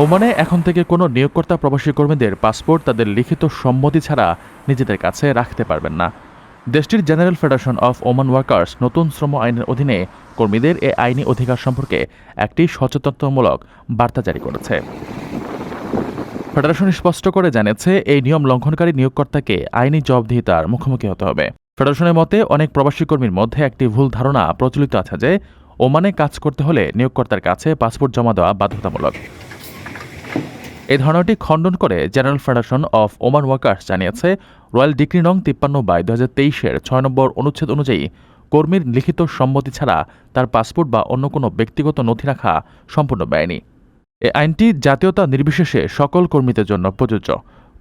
ওমানে এখন থেকে কোনো নিয়োগকর্তা প্রবাসী কর্মীদের পাসপোর্ট তাদের লিখিত সম্মতি ছাড়া নিজেদের কাছে রাখতে পারবেন না। দেশটির general federation of Oman workers নতুন শ্রম আইনের অধীনে কর্মীদের এ আইনি অধিকার সম্পর্কে একটি সচেতনতামূলক বার্তা জারি করেছে। ফেডারেশন স্পষ্ট করে জানিয়েছে, এই নিয়ম লঙ্ঘনকারী নিয়োগকর্তাকে আইনি জবাবদিহিতার মুখোমুখি হতে হবে। ফেডারেশনের মতে, অনেক প্রবাসী কর্মীর মধ্যে একটি ভুল ধারণা প্রচলিত আছে যে, ওমানে কাজ করতে হলে নিয়োগকর্তার কাছে পাসপোর্ট জমা দেওয়া বাধ্যতামূলক। এই ধারণাটি খণ্ডন করে general federation of Oman workers জানিয়েছে, রয়্যাল ডিগ্রি নং তিপ্পান্ন বাই দু হাজার তেইশের ছয় নম্বর অনুচ্ছেদ অনুযায়ী কর্মীর লিখিত সম্মতি ছাড়া তার পাসপোর্ট বা অন্য কোনো ব্যক্তিগত নথি রাখা সম্পূর্ণ ব্যয়নি এই আইনটি জাতীয়তা নির্বিশেষে সকল কর্মীদের জন্য প্রযোজ্য।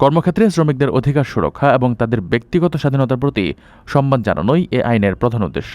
কর্মক্ষেত্রে শ্রমিকদের অধিকার সুরক্ষা এবং তাদের ব্যক্তিগত স্বাধীনতার প্রতি সম্মান জানানোই এ আইনের প্রধান উদ্দেশ্য।